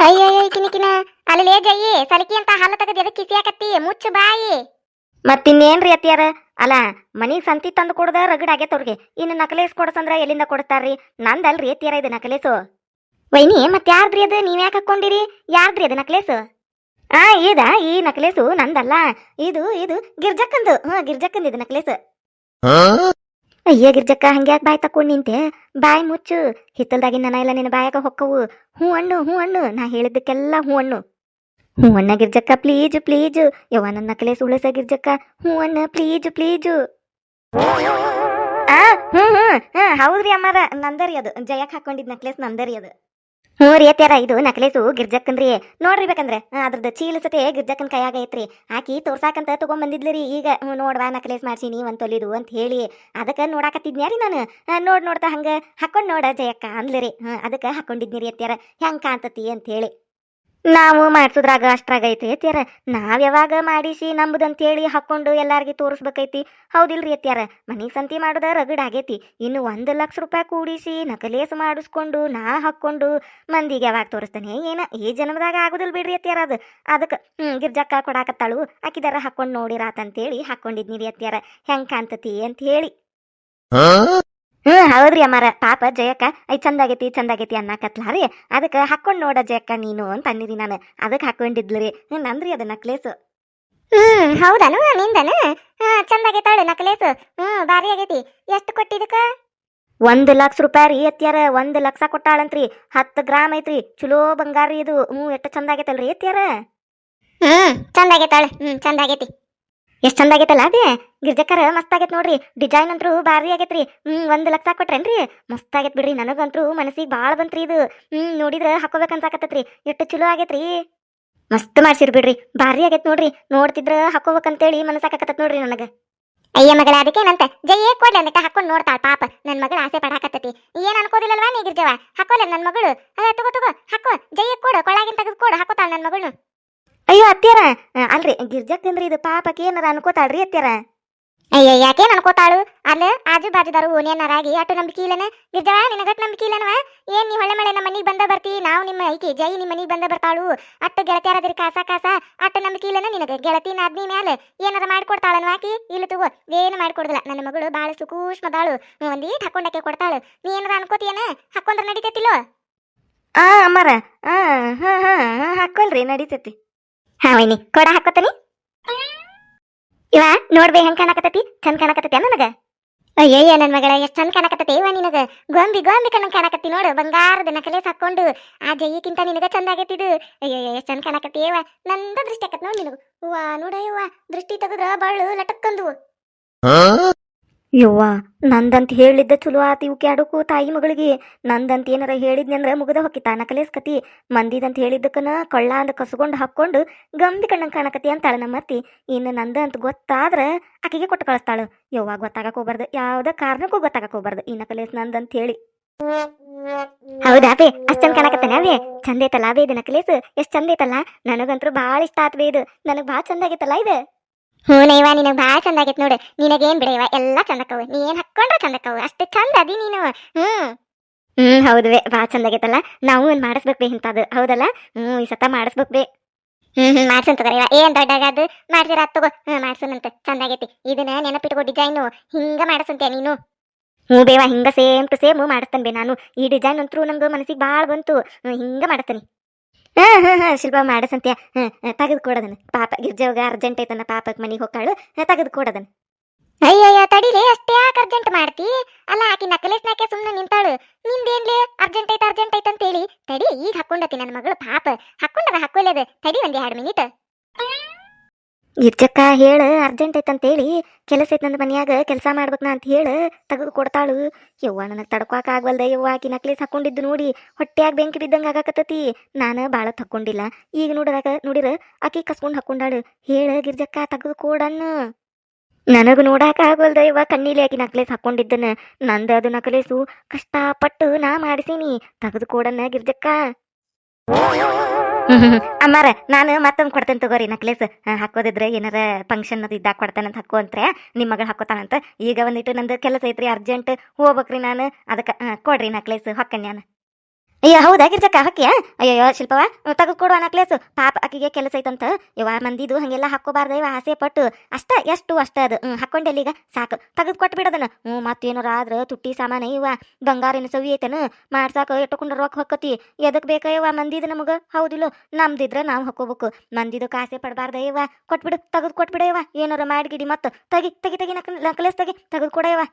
ಅಯ್ಯಯ್ಯ ಕಿನಿಕಿನ ಅಲ್ಲೇ ಜಯ್ಯಿ ಸಲಿಕಿ ಅಂತ ಹಾಲು ತೆಗೆದು ಎದಕ್ಕೆ ಕಿಸಿಯಾಕತ್ತಿ ಮುಚ್ಚು ಬಾಯಿ. ಮತ್ತಿನ್ನೇನ್ರಿ ಅತ್ತಿಯಾರ ಅಲ್ಲ ಮನಿ ಸಂತಿ ತಂದು ಕೊಡದ ರಗಡ್ ಆಗೇತವ್ರಿಗೆ ಇನ್ನು ನಕಲೇಸ್ ಕೊಡಸಂದ್ರ ಎಲ್ಲಿಂದ ಕೊಡ್ತಾರ್ರಿ ನಂದಲ್ರಿ ಅತ್ತಿಯಾರ ಇದು ನಕಲೇಸು. ವೈನಿ ಮತ್ತೆ ಯಾರ್ದ್ರಿ ಅದು? ನೀವ್ ಯಾಕೆ ಹಾಕೊಂಡಿರಿ? ಯಾರ್ದ್ರಿ ಅದು ನಕಲೇಸು? ಆ ಇದ ಈ ನಕಲೇಸು ನಂದಲ್ಲ. ಇದು ಇದು ಗಿರ್ಜಕ್ಕಂದು. ಹ್ಞೂ ಗಿರ್ಜಕ್ಕಂದು ಇದು ನಕಲೇಸ್. ಅಯ್ಯ ಗಿರ್ಜಕ್ಕ ಹಂಗ್ಯಾಕ್ ಬಾಯ್ ತಕೊಂಡ್ ನಿಂತೆ ಬಾಯ್ ಮುಚ್ಚು ಹಿತ್ತಲ್ದಾಗಿನ ನನ ಇಲ್ಲ ನಿನ್ನ ಬಾಯಾಗ ಹೊಕ್ಕವು ಹ್ಞೂ ಹಣ್ಣು ಹ್ಞೂ ಹಣ್ಣು ನಾ ಹೇಳಿದ್ದಕ್ಕೆಲ್ಲ ಹ್ಞೂ ಹಣ್ಣು ಹ್ಞೂ ಅಣ್ಣ ಗಿರ್ಜಕ್ಕ ಪ್ಲೀಜ್ ಪ್ಲೀಜ್ ಯವ್ವ ನನ್ನ ನಕಲೆ ಉಳಿಸ ಗಿರ್ಜಕ್ಕ ಹ್ಞೂ ಅಣ್ಣ ಪ್ಲೀಜ್ ಪ್ಲೀಜ್ ಆ ಹ್ಞೂ ಹ್ಞೂ ಹಾ ಹೌದ್ರಿ ಅಮ್ಮಾರ ನಂದರಿ ಅದು ಜಯಕ್ ಹಾಕೊಂಡಿದ್ ನಕ್ಲೇಸ್ ನಂದರಿ ಅದು ಹ್ಞೂ ರೀ ಅತ್ಯಾರ ಇದು ನಕಲೇಸು ಗಿರ್ಜಕ್ಕನ್ರಿ ನೋಡ್ರಿ ಬೇಕಂದ್ರೆ ಅದ್ರದ್ ಅದ್ರದ್ದು ಚೀಲ ಸತೆ ಗಿರ್ಜಕ್ಕನ್ ಕೈಯಾಗ ಐತ್ರಿ. ಆಕಿ ತೋರ್ಸಾಕಂತ ತಗೊಂಬಂದಿದ್ಲಿ ರೀ, ಈಗ, ಹ್ಞೂ ನೋಡ್ವಾ ನಕಲೇಸ್ ಮಾಡ್ಸೀನಿ ಒಂದ್ ತೊಲಿದು ಅಂತ ಹೇಳಿ. ಅದಕ್ಕ ನೋಡಾಕತ್ತಿದ್ನ್ಯಾರಿ ನಾನು. ನೋಡ್ ನೋಡ್ತಾ ಹಂಗ ಹಾಕೊಂಡ್ ನೋಡ ಜಯಕ್ಕ ಅಂದ್ಲಿ ರೀ. ಅದಕ್ಕೆ ಹಾಕೊಂಡಿದ್ನಿ ರೀ ಅತ್ಯಾರ ಹೆಂಗ್ ಕಾಂತತಿ ಅಂತ ಹೇಳಿ. ನಾವು ಮಾಡಿಸೋದ್ರಾಗ ಅಷ್ಟ್ರಾಗ ಐತಿ ನಾವು ಯಾವಾಗ ಮಾಡಿಸಿ ನಂಬುದಂತೇಳಿ ಹಾಕೊಂಡು ಎಲ್ಲಾರ್ಗಿ ತೋರಿಸ್ಬೇಕೈತಿ. ಹೌದಿಲ್ರಿ ಅತ್ಯಾರ. ಮನಿ ಸಂತಿ ಮಾಡೋದ ರಗಡ್ ಆಗೈತಿ. ಇನ್ನು ಒಂದು ಲಕ್ಷ ರೂಪಾಯಿ ಕೂಡಿಸಿ ನಕಲೇಸ್ ಮಾಡಿಸ್ಕೊಂಡು ನಾ ಹಾಕೊಂಡು ಮಂದಿಗೆ ಯಾವಾಗ ತೋರಿಸ್ತಾನೆ ಏನ? ಈ ಜನ್ಮದಾಗ ಆಗುದಿಲ್ ಬಿಡ್ರಿ ಅತ್ಯಾರ ಅದು. ಅದಕ್ಕೆ ಹ್ಮ್ ಗಿರ್ಜಕ್ಕ ಕೊಡಾಕತ್ತಾಳು. ಆಕಿದಾರ ಹಾಕ್ಕೊಂಡು ನೋಡಿರಾತಂತೇಳಿ ಹಾಕೊಂಡಿದ್ನಿ ರೀ ಅತ್ಯಾರ. ಹೆಂಗ್ ಕಾಣ್ತತಿ ಅಂತ ಹೇಳಿ. ಹ್ಮ್ ಹೌದ್ರಿ ಅಮ್ಮಾರ. ಪಾಪ ಜಯಕ್ಕ ಐ ಚಂದಾಗೈತಿ ಚಂದಾಗೈತಿ ಅನ್ನಕತ್ಲ ರೀ. ಅದಕ್ಕೆ ಹಾಕೊಂಡ್ ನೋಡ ಜಯಕ್ಕ ನೀನು ಅಂತ ಅನ್ನಿರಿ ನಾನು. ಅದಕ್ಕೆ ಹಾಕೊಂಡಿದ್ಲು ರೀ. ನಂದ್ರಿ ಅದು ನಕ್ಲೇಸ್ ಹ್ಮ್ ಹೌದನು ನಿಂದನ? ಹಾಂ ಚಂದ ಆಗೈತಾಳು ನಕ್ಲೇಸು ಹ್ಮ್ ಭಾರಿ ಆಗೈತಿ. ಎಷ್ಟು ಕೊಟ್ಟಿದಕ್ಕ? ಒಂದ್ ಲಕ್ಷ ರೂಪಾಯಿ ರೀ ಎತ್ತಿಯಾರ. ಒಂದ್ ಲಕ್ಷ ಕೊಟ್ಟಾಳಂತ್ರಿ ಹತ್ತು ಗ್ರಾಮ್ ಐತ್ರಿ. ಚಲೋ ಬಂಗಾರ ಇದು. ಹ್ಞೂ ಎಷ್ಟು ಚಂದ ಆಗೈತಲ್ರಿ ಅತ್ಯಾರ ಹ್ಮ್ ಚಂದ ಆಗೈತಾಳು ಹ್ಮ್ ಚಂದ ಆಗೈತಿ ಎಷ್ಟ್ ಚಂದ ಆಗೈತಲ್ಲ ಅದೇ? ಗಿರ್ಜಕ್ಕರ ಮಸ್ತ್ ಆಗೈತೆ ನೋಡ್ರಿ. ಡಿಸೈನ್ ಅಂತೂ ಭಾರಿ ಆಗೈತ್ರಿ. ಹ್ಮ್, ಒಂದ್ ಲಕ್ಷ ಕೊಟ್ರೇನ್ರಿ? ಮಸ್ತ್ ಆಗೈತ್ ಬಿಡ್ರಿ. ನನಗಂತೂ ಮನಸ್ಸಿಗೆ ಬಾಳ ಬಂತ್ರಿ ಇದು. ಹ್ಮ್, ನೋಡಿದ್ರ ಹಾಕೋಬೇಕನ್ಸಾಕತ್ತೈತ್ರಿ ಎಷ್ಟು ಚಲೋ ಆಗೈತ್ರಿ? ಮಸ್ತ್ ಮಾಡ್ಸಿರ್ ಬಿಡ್ರಿ. ಭಾರಿ ಆಗೈತ್ ನೋಡ್ರಿ. ನೋಡ್ತಿದ್ರ ಹಾಕೋಬೇಕಂತೇಳಿ ಮನಸ್ಸಾಕತ್ತತ್ ನೋಡ್ರಿ ನನಗೆ. ಅಯ್ಯ ಮಗಳ, ಅದಕ್ಕೆ ಅದಕ್ಕೇನಂತ ಜಯ್ಯೇ ಕೊಡ್ಲಿ ಅಂದಿಟ್ಟ ಹಾಕೊಂಡು ನೋಡ್ತಾಳ ಪಾಪ. ನನ್ನ ಮಗಳು ಆಸೆ ಪಡಾಕತ್ತತಿ. ಏನ್ ಅನ್ಕೋದಿಲ್ಲಲ್ವಾ ನೀ ಗಿರ್ಜವ? ಹಾಕೋಲ್ಲ ನನ್ನ ಮಗಳು. ಅದೇ, ತಗೋ ತಗೋ, ಹಾಕೋ. ಜಯ್ಯೇ ಕೊಡು. ಕೊಳಗಿನ ತೆಗೆದು ಕೊಡು. ಹಾಕೋತಾಳೆ ನನ್ನ ಮಗಳು ಅಯ್ಯೋ ಅತ್ಯಾರ ಅಲ್ರಿ ಗಿರ್ಜಕ್ಕಂದ್ರಿ ಇದು ಪಾಪಕ್ಕೆ ಏನಾರ ಅನ್ಕೋತಾಳ್ರಿ ಅತ್ಯಾರ ಅಯ್ಯ ಯಾಕೇನ್ ಅನ್ಕೋತಾಳು? ಅಲ್ಲ ಆಜು ಬಾಜುದಾರು ಓನೇನಾರಾಗಿ ಅಟ್ಟು ನಂಬಿಕೆ ಇಲ್ಲನ? ಗಿರ್ಜವ ನಿನಗಟ್ ನಂಬಿಕೆ ಇಲ್ಲನವ? ಏನ್ ನೀ ಹೊಳೆ ಮಳೆ ನಮ್ಮ ಮನಿಗ್ ಬಂದ ಬರ್ತಿ? ನಾವು ನಿಮ್ಮ ಐಕಿ ಜೈ ನಿಮ್ಮ ಮನಿಗ್ ಬಂದ ಬರ್ತಾಳು. ಅಟ್ಟು ಗೆಳತಿಯಾರದ್ರಿ ಕಾಸ ಕಾಸ. ಅಟ್ಟು ನಂಬಿಕೆ ಇಲ್ಲನ? ನಿನಗ ಗೆಳತಿ ನಾದ್ನಿ ಮ್ಯಾಲೆ? ಏನಾರ ಮಾಡ್ಕೊಡ್ತಾಳನ್ ಆಕಿ? ಇಲ್ಲ ತಗೋ ಏನು ಮಾಡ್ಕೊಡುದಿಲ್ಲ. ನನ್ನ ಮಗಳು ಬಾಳ ಸುಕೂಷ್ಮದಾಳು. ಒಂದೀಟ್ ಹಾಕೊಂಡಕ್ಕೆ ಕೊಡ್ತಾಳು. ನೀ ಏನಾರ ಅನ್ಕೋತಿಯನ? ಹಾಕೊಂಡ್ರ ನಡಿತೈತಿಲ್ಲೋ? ಆ ಅಮ್ಮರ. ಹಾ ಹಾ ಹಾ ಹಾಕೊಲ್ರಿ ನಡೀತೈತಿ. ಹಾ, ವೈನಿ. ಕೋಡ ಹಾಕೋತಾನಿ ಇವ ನೋಡ್ಬೇ ಹೆಂಗ್ ಕಾಣಕತ್ತತಿ? ಚಂದ ಕಾಣಕತ್ತತಿ ನನಗ? ಅಯ್ಯಯ್ಯ ನನ್ನ ಮಗಳ, ಎಷ್ಟ್ ಚಂದ ಕಾಣಕತ್ತತಿ ಇವ ನಿನಗ? ಗೊಂಬಿ ಗೊಂಬಿ ಕಣ್ಣಂಗ್ ಕಾಣಕತ್ತಿ ನೋಡು. ಬಂಗಾರದ ನಕಲೆ ಹಾಕೊಂಡು ಆ ಜಯ್ಯಕ್ಕಿಂತ ನಿನಗ ಚಂದ ಆಗತ್ತಿದು ಅಯ್ಯಯ್ಯ, ಎಷ್ಟ್ ಚಂದ ಕಾಣಕತ್ತಿ ಇವ? ನಂದ ದೃಷ್ಟಿ ಆಕತ್ ನೋಡ್ ನಿನಗ. ಹೂವ, ನೋಡ ಇವ್ವ. ದೃಷ್ಟಿ ತೆಗದ್ರ ಬಳ್ಳು ಲಟಕ್ಕಂದು ಯವ್ವ, ನಂದಂತ ಹೇಳಿದ್ದ ಚಲೋ ಆತ ಇವು ಕ್ಯಾಡಕು ತಾಯಿ ಮಗಳಿಗೆ. ನಂದಂತ ಏನಾರ ಹೇಳಿದ್ನಂದ್ರ ಮುಗದ ಹೊಕ್ಕಿತ ನಕಲೇಸ್ ಕತಿ ಮಂದಿದಂತ ಹೇಳಿದ್ದಕ್ಕನ ಕೊಳ್ಳ ಅಂದ ಕಸ್ಕೊಂಡು ಹಾಕೊಂಡು ಗಂಬಿ ಕಣ್ಣಂಗ್ ಕಾಣಕತಿ ಅಂತಾಳ ನಮ್ಮ ಅತ್ತಿ. ಇನ್ನು ನಂದ ಅಂತ ಗೊತ್ತಾದ್ರ ಆಕಿಗೆ ಕೊಟ್ಟು ಕಳಿಸ್ತಾಳು. ಯವ್ವ, ಗೊತ್ತಾಗಕ್ ಹೋಗ್ಬಾರ್ದು. ಯಾವ್ದ ಕಾರಣಕ್ಕೂ ಗೊತ್ತಾಗಕ್ ಹೋಗ್ಬಾರ್ದು. ಈ ನಕಲೇಸ್ ನಂದಂತ ಹೇಳಿ. ಹೌದಾ ಬೇ ಅಷ್ಟ್ ಚಂದ ಕಾಣಕತ್ತಾನ ಬೇ ಚಂದ ಐತಲ್ಲ ಬೇ ಇದು ನಕಲೇಸ್ ಎಷ್ಟ್ ಚಂದ ಐತಲ್ಲ? ನನಗಂತೂ ಬಾಳ ಇಷ್ಟ ಆತ್ ಬೇ ಇದು. ನನಗ್ ಬಾಳ ಚಂದ ಆಗೈತಲ್ಲ ಇದು. ಹ್ಞೂ ನೈವ ನಿನಗೆ ಭಾಳ ಚಂದ ಆಗೈತೆ ನೋಡು. ನಿನಗೇನ್ ಬಿಡೈವ ಎಲ್ಲ ಚಂದಕ್ಕವು. ನೀ ಏನು ಹಾಕ್ಕೊಂಡ್ರೆ ಚಂದಕ್ಕವು. ಅಷ್ಟೇ ಚಂದ ಅದಿ ನೀನು. ಹ್ಮ್ ಹ್ಮ್ ಹೌದು ಬೇ ಬಾಳ ಚಂದ ಆಗೈತಲ್ಲ. ನಾವು ಒಂದ್ ಮಾಡಿಸ್ಬೇಕು ಬೇ ಇಂಥದ್ದು. ಹೌದಲ್ಲ? ಹ್ಮ್ ಈ ಸತ ಮಾಡಿಸ್ಬೇಕು ಬೇ ಹ್ಮ್ ಹ್ಮ್ ಮಾಡ್ಸಂತ ತಗೋರಿ ಏನ್ ದೊಡ್ಡಾಗದು? ಮಾಡ್ಸಿರ ತಗೋ. ಹ್ಮ್ ಮಾಡ್ಸೋಣಂತ ಚಂದ ಆಗೈತಿ. ಇದನ್ನ ನೆನಪಿಟ್ಕೋ ಡಿಸೈನು ಹಿಂಗ ಮಾಡಿಸಂತೆ ನೀನು? ಹ್ಞೂ ಬೇವಾ ಹಿಂಗ ಸೇಮ್ ಟು ಸೇಮ್ ಮಾಡಿಸ್ತಾನೆ ಬೇ ನಾನು. ಈ ಡಿಸೈನ್ ಅಂತೂ ನಂಗೆ ಮನಸ್ಸಿಗೆ ಭಾಳ ಬಂತು. ಹ್ಮ್, ಹಿಂಗ ಮಾಡಿಸ್ತೇನೆ. ಶಿಲ್ಪ ಮಾಡಸಂತ್ಯ ತೆಗೆದು ಕೊಡದನ ಪಾಪ ಗಿರ್ಜವ್ಗ ಅರ್ಜೆಂಟ್ ಐತನ, ಪಾಪಕ್ ಮನಿಗೆ ಹೋಗಾಳು ತೆಗೆದು ಕೊಡದನ ಅಯ್ಯಯ್ಯ, ತಡಿಲೇ, ಅಷ್ಟೇ ಯಾಕೆ ಅರ್ಜೆಂಟ್ ಮಾಡ್ತಿ? ಅಲ್ಲ, ಆಕಿ ನಕಲೇಸ್ನಾಕೆ ಸುಮ್ಮನೆ ನಿಂತಾಳು. ನಿಂದೇನ್ಲೇ ಅರ್ಜೆಂಟ್ ಐತ ಅರ್ಜೆಂಟ್ ಐತ ಅಂತೇಳಿ. ತಡಿ, ಈಗ ಹಾಕೊಂಡತಿ ನನ್ನ ಮಗಳು ಪಾಪ. ಹಾಕೊಂಡದ ಹಾಕೊಳ್ಳೇದ ತಡಿ ಒಂದು ಎರಡು ಮಿನಿಟ್ ಇರ್ಜಕ್ಕ ಹೇಳ ಅರ್ಜೆಂಟ್ ಐತಂತೇಳಿ, ಕೆಲಸ ಐತ್ ನಂದು ಮನ್ಯಾಗ, ಕೆಲಸ ಮಾಡ್ಬೇಕನ ಅಂತ ಹೇಳ, ತೆಗೆದು ಕೊಡ್ತಾಳು. ಯವ್ವ, ನನಗೆ ತಡ್ಕೊಕ್ ಆಗ್ವಲ್ದ ಯವ್ವ, ಆಕಿ ನಕ್ಲೇಸ್ ಹಾಕೊಂಡಿದ್ದು ನೋಡಿ ಹೊಟ್ಟೆಯಾಗ ಬೆಂಕಿ ಬಿದ್ದಂಗೆ ಆಗಾಕತ್ತತಿ. ನಾನು ಭಾಳ ತಕ್ಕೊಂಡಿಲ್ಲ. ಈಗ ನೋಡಿದಾಗ ನೋಡಿರ, ಆಕಿ ಕಸ್ಕೊಂಡು ಹಾಕೊಂಡಾಳು. ಹೇಳ, ಗಿರ್ಜಕ್ಕ, ತೆಗೆದು ಕೊಡನ್ನು ನನಗೆ ನೋಡಾಕ ಆಗ್ವಲ್ದ ಯವ್ವ, ಕಣ್ಣೀಲಿ ಆಕಿ ನಕ್ಲೇಸ್ ಹಾಕೊಂಡಿದ್ದನ ನಂದು ಅದು ನಕಲೇಸು. ಕಷ್ಟಪಟ್ಟು ನಾ ಮಾಡಿಸೀನಿ. ತೆಗೆದು ಕೊಡನ್ನ ಗಿರ್ಜಕ್ಕ. [laughs] ಅಮ್ಮಾರ, ನಾನು ಮತ್ತೊಂದು ಕೊಡ್ತೇನೆ ತಗೋರಿ ನಕ್ಲೇಸ್ ಹಾಕೋದಿದ್ರೆ ಏನಾರ ಫಂಕ್ಷನ್ ಅದು ಇದ್ದಾಗ ಕೊಡ್ತೇನೆ ಅಂತ ಹಾಕೋ ನಿಮ್ಮ ಮಗಳು ಹಾಕೋತಾನಂತ ಈಗ ಒಂದಿಟ್ಟು ನಂದು ಕೆಲಸ ಐತ್ರಿ ಅರ್ಜೆಂಟ್ ಹೋಗ್ಬೇಕ್ರಿ ನಾನು. ಅದಕ್ಕೆ ಕೊಡ್ರಿ ನಕ್ಲೇಸ್ ನಾನು ಅಯ್ಯ, ಹೌದಾ ಗಿರ್ಜಕ್ಕ ಹಾಕಿಯ? ಅಯ್ಯೋ ಶಿಲ್ಪವ ತೆಗೆದುಕೊಡುವ ಕೊಡುವ ನಕ್ಲೇಸ್ ಪಾಪ ಆಕಿಗೆ ಕೆಲಸ ಐತಂತ. ಇವ ಮಂದಿದು ಹಂಗೆಲ್ಲ ಹಾಕೋಬಾರ್ದ ಇವ ಆಸೆ ಪಟ್ಟು. ಅಷ್ಟ, ಎಷ್ಟು ಅಷ್ಟ ಅದು. ಹ್ಞೂ ಹಾಕೊಂಡೆಲ್ಲ ಈಗ ಸಾಕು. ತೆಗೆದು ಕೊಟ್ಟು ಬಿಡೋದನ್ನ ಹ್ಞೂ ಮತ್ತೇನಾರ ಆದ್ರೆ ತುಟ್ಟಿ ಸಾಮಾನ ಇವ ಬಂಗಾರಿನ ಸವಿ ಐತನ. ಮಾಡ್ಸಾಕ ಇಟ್ಟುಕೊಂಡ್ರ ರೊಕ್ಕ ಹೊಕ್ಕತಿ. ಎದಕ್ ಬೇಕ ಇವ ಮಂದಿದು ನಮಗ? ಹೌದಿಲ್ಲ, ನಮ್ದಿದ್ರ ನಾವು ಹಾಕೋಬೇಕು ಮಂದಿದು ಕಾಸೆ ಪಡಬಾರ್ದ ಇವ ಕೊಟ್ಬಿಡು, ತೆಗೆದು ಕೊಟ್ಬಿಡ ಇವ ಏನಾರ ಮಾಡ್ಗಿಡಿ ಮತ್ತು. ತಗಿ ತಗಿ ತಗಿ, ನಕ್ ನಕ್ಲೇಸ್ ತಗಿ. ತೆಗೆದು ಕೊಡ ಇವ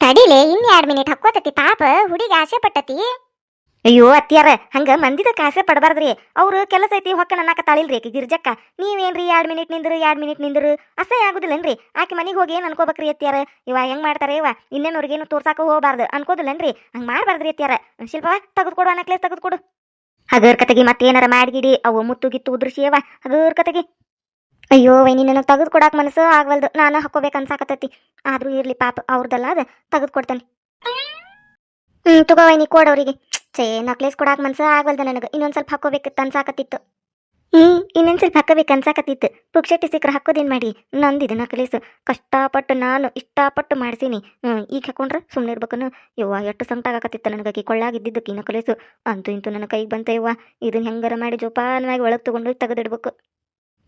ತಡಿಲೆ ಇನ್ ಎರಡ್ ಮಿನಿಟ್ ಹಾಕೋತತಿ ಪಾಪ. ಹುಡುಗಿ ಆಸೆ ಪಟ್ಟತಿ. ಅಯ್ಯೋ, ಅತ್ತಿಯಾರ, ಹಂಗ ಮಂದಿದ ಕಾಸೆ ಪಡಬಾರ್ದ್ರಿ. ಅವ್ರು ಕೆಲಸ ಐತಿ ಹೊಕ್ಕ ನನ್ನಾಕ ತಾಳಿಲ್ರಿ ಆಕಿ ಗಿರ್ಜಕ್ಕ. ನೀವೇನ್ರಿ ಎರಡ್ ಮಿನಿಟ್ ನಿಂದ್ರು, ಎರಡ್ ಮಿನಿಟ್ ನಿಂದ್ರು? ಅಸಹ್ಯ ಆಗುದಿಲ್ಲನ್ರಿ? ಆಕಿ ಮನೆಗೆ ಹೋಗಿ ಏನ್ ಅನ್ಕೋಬೇಕ್ರಿ ಅತ್ತಿಯಾರ? ಇವ ಹೆಂಗ್ ಮಾಡ್ತಾರೆ ಇವ? ಇನ್ನೇನವ್ರಿಗೇನು ತೋರ್ಸಾಕ ಹೋಗಬಾರ್ದು. ಅನ್ಕೋದಿಲ್ಲನ್ರಿ? ಹಂಗ್ ಮಾಡ್ಬಾರ್ದ್ರಿ ಅತ್ತಿಯಾರ. ಶಿಲ್ಪ ತೆಗೆದುಕೊಡು ಅನ್ನಕ್ಲೇಸ್ ನಕ್ಲೇಸ್ ತೆಗೆದು ಕೊಡು ಹಗರ್ ಕತೆಗಿ ಮತ್ತೇನಾರ ಮಾಡ್ಗಿಡಿ. ಅವು ಮುತ್ತು ಗಿತ್ತು ಉದ್ರಿಸಿ ಅವ. ಹಗರ್ ಕತೆಗಿ. ಅಯ್ಯೋ ವೈನಿ ನನಗೆ ತೆಗೆದು ಮನಸ್ಸು ಆಗವಲ್ದು. ನಾನು ಹಾಕೋಬೇಕು ಅನ್ಸಾಕತ್ತೈತಿ. ಆದ್ರೂ ಇರ್ಲಿ ಪಾಪ ಅವ್ರದ್ದಲ್ಲ ಅದ ತೆಗೆದು ಕೊಡ್ತೇನೆ ಹ್ಮ್, ತಗೋ ವೈನಿ ಕೊಡವ್ರಿಗೆ. ಛೇ ನಕ್ಲೇಸ್ ಕೊಡಾಕ ಮನ್ಸ ಆಗಲ್ದ ನನಗೆ. ಇನ್ನೊಂದ್ ಸ್ವಲ್ಪ ಹಾಕೋಬೇಕು ಅನ್ಸಾಕತ್ತಿತ್ತು. ಹ್ಮ್, ಇನ್ನೊಂದ್ ಸ್ವಲ್ಪ ಹಾಕೋಬೇಕು ಅನ್ಸಾಕತ್ತಿತ್ತು. ಪುಕ್ಷಟ್ಟಿ ಸಿಕ್ಕರೆ ಹಾಕೋದೇನ್ ಮಾಡಿ? ನಂದಿದೆ ನಕ್ಲೇಸ್ ಕಷ್ಟಪಟ್ಟು ನಾನು ಇಷ್ಟಪಟ್ಟು ಮಾಡ್ಸೀನಿ. ಹ್ಮ್, ಈಗ ಹಾಕೊಂಡ್ರೆ ಸುಮ್ಮನೆ ಇರ್ಬೇಕನು ಯವ್ವ, ಎಷ್ಟು ಸಂಕಟ ನನಗಾಗಿ. ನನಗೆ ಕೊಳ್ಳಾಗಿದ್ದಿದ್ದಕ್ಕೆ ನಕ್ಲೇಸು ಅಂತೂ ಇಂತೂ ನನ್ನ ಕೈಗೆ ಬಂತ ಯವ್ವ. ಇದನ್ನ ಹೆಂಗಾರ ಮಾಡಿ ಜೋಪಾನವಾಗಿ ಒಳಗೆ ತಗೊಂಡು ತೆಗೆದಿಡ್ಬೇಕು.